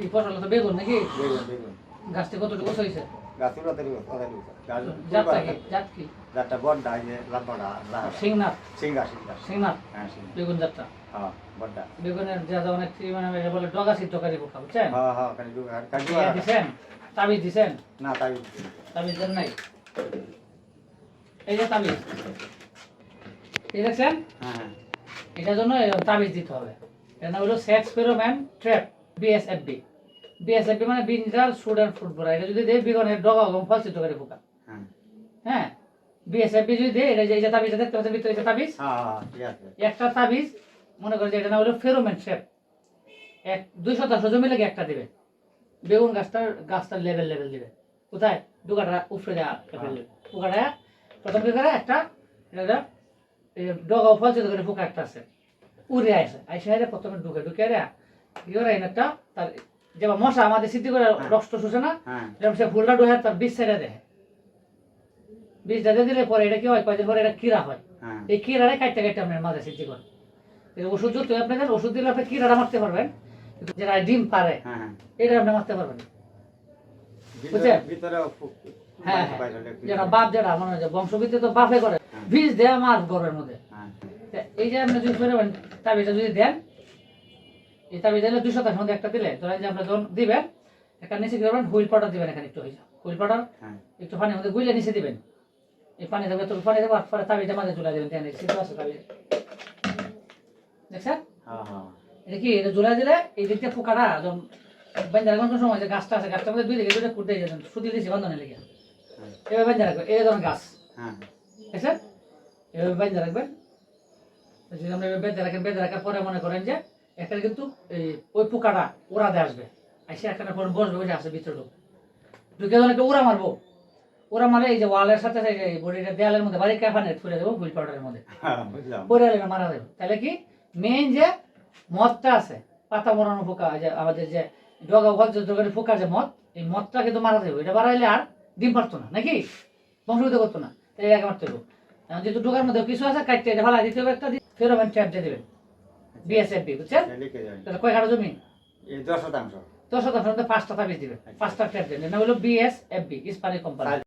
কি ফসল তো বেগুন নাকি? বেগুন বেগুন। গাছটি কতটুকু হয়েছে? গাছ তুলা তৈরি গাছ কি? জাত কি? যারটা বড্ডা এই যে লম্বাটা সিংনাথ। হ্যাঁ সিঙ্গা বেগুন জাতটা? হ্যাঁ বড্ডা। বেগুনের যা যা অনেক মানে এটা বলে পোকা বুঝছেন? হ্যাঁ হ্যাঁ দিছেন? তাবিজ দিছেন? না তাবিজ দেন নাই? এই যে তাবিজ। এই দেখছেন? হ্যাঁ এটার জন্য তাবিজ দিতে হবে। নাম হলো সেক্স ফেরোম্যান ট্র্যাপ বিএসএফবি। বিএসএফবি মানে brinjal shoot and fruit borer এটা যদি দেয় বিগনের ডগা এবং ফলসিত করে পোকা হ্যাঁ। হ্যাঁ? বিএসএফবি যদি দেয় এটা যে যে দেখতে পাচ্ছেন ভিতরে যে তাবিজ? হ্যাঁ হ্যাঁ একটা তাবিজ মনে করে যে এটা নাম হলো ফেরোমেন ট্র্যাপ এক দুই শতাংশ জমি লেগে একটা দিবে। বেগুন গাছটার গাছটার লেভেল লেভেল দিবে। কোথায়? দুগাটা উপরে দেওয়া পোকাটা প্রথম কি করে? একটা এটা ডগা ফলসিত করে পোকা একটা আছে। উড়ে আসে আইসে প্রথমে ঢুকে ঢুকে রে কি করে একটা তার যেমন মশা আমাদের সিদ্ধি করে রক্ত শুষে না হ্যাঁ। যেমন সে ফুলটা ঢুকে তার বীজ ছেড়ে দেয়। বীজটা দিয়ে দিলে পরে এটা কি হয়? কয়েকদিন পরে এটা কিরা হয়। হ্যাঁ। এই কিরারে কাটতে কাটতে আপনার মাঝে সিদ্ধি করে। ওষুধ যদি আপনাদের ওষুধ দিলে আপনি কিরাটা মারতে পারবেন। যেটা ডিম পারে হ্যাঁ হ্যাঁ। এটা আপনি মারতে পারবেন। বুঝছেন? হ্যাঁ হ্যাঁ বাপ মানে বংশবৃদ্ধি তো বাপে করে। হ্যাঁ। বীজ দেয় মার গর্বের মধ্যে। হ্যাঁ। এই যে আপনি যদি তাবিজটা যদি দেন এই তাবিজ দিলে দুই শতাংশ মধ্যে একটা দিলে। ধরেন যে আপনি যখন দিবেন একটা নিচে কি করবেন? হুইল পাউডার দিবেন এখানে একটু হয়েছে হুইল পাউডার হ্যাঁ। একটু পানির মধ্যে গুইলে নিচে দিবেন। এই পানি দেবে তো পানি দেবো পরে তাবিজটা মাঝে চলে দেবেন তেনে সিদ্ধ আছে তাবিজ দেখছেন? হ্যাঁ হ্যাঁ। এটা কি এটা জোড়া দিলে এই দিকটা পোকাটা যখন বান্ধা রাখবেন কোন সময় যে গাছটা আছে গাছটার মধ্যে দুই দিকে দুইটা কুটে যাবেন সুতি দিয়েছি বান্ধনে লেগে। হ্যাঁ। এভাবে বান্ধা রাখবেন এই ধরনের গাছ। হ্যাঁ। দেখছেন? এভাবে বান্ধা রাখবেন। যদি আমরা বেঁধে রাখেন বেঁধে রাখার পরে মনে করেন যে এখানে কিন্তু ওই পোকাটা ওড়াতে আসবে। এসে এখানে পরে বসবে বসে আসে ভিতরে ঢুকবে ঢুকে যখন একটা উড়া মারবো। ওরা মারে এই যে ওয়ালের সাথে এই বডিটা দেয়ালের মধ্যে বাড়ি ক্যাফানে ছুড়ে দেবো হুইল পাউডারের মধ্যে। হ্যাঁ পরে মারা যাবে। তাহলে কি? মেইন যে মদটা আছে পাতা মরানো পোকা যে আমাদের যে ডগা যে দোকানে পোকা যে মদ এই মদটা কিন্তু মারা যাবে। এটা বাড়াইলে আর ডিম পারতো না নাকি? বংশবৃদ্ধি করতো না। তাই এটাকে মারতে হবে যেহেতু ডোকার মধ্যে কিছু আছে কাটতে এটা ভালো দিতে হবে একটা ফেরোমেন ট্যাপ দিয়ে দেবেন। বিএসএফবি বুঝছেন? এটা লিখে যাবেন তাহলে কয় কাটা জমি? দশ শতাংশ। দশ শতাংশ পাঁচটা তাবিজ দিবে। পাঁচটা ট্যাপ এটা হলো বিএসএফবি ইস্পানি কোম্পানি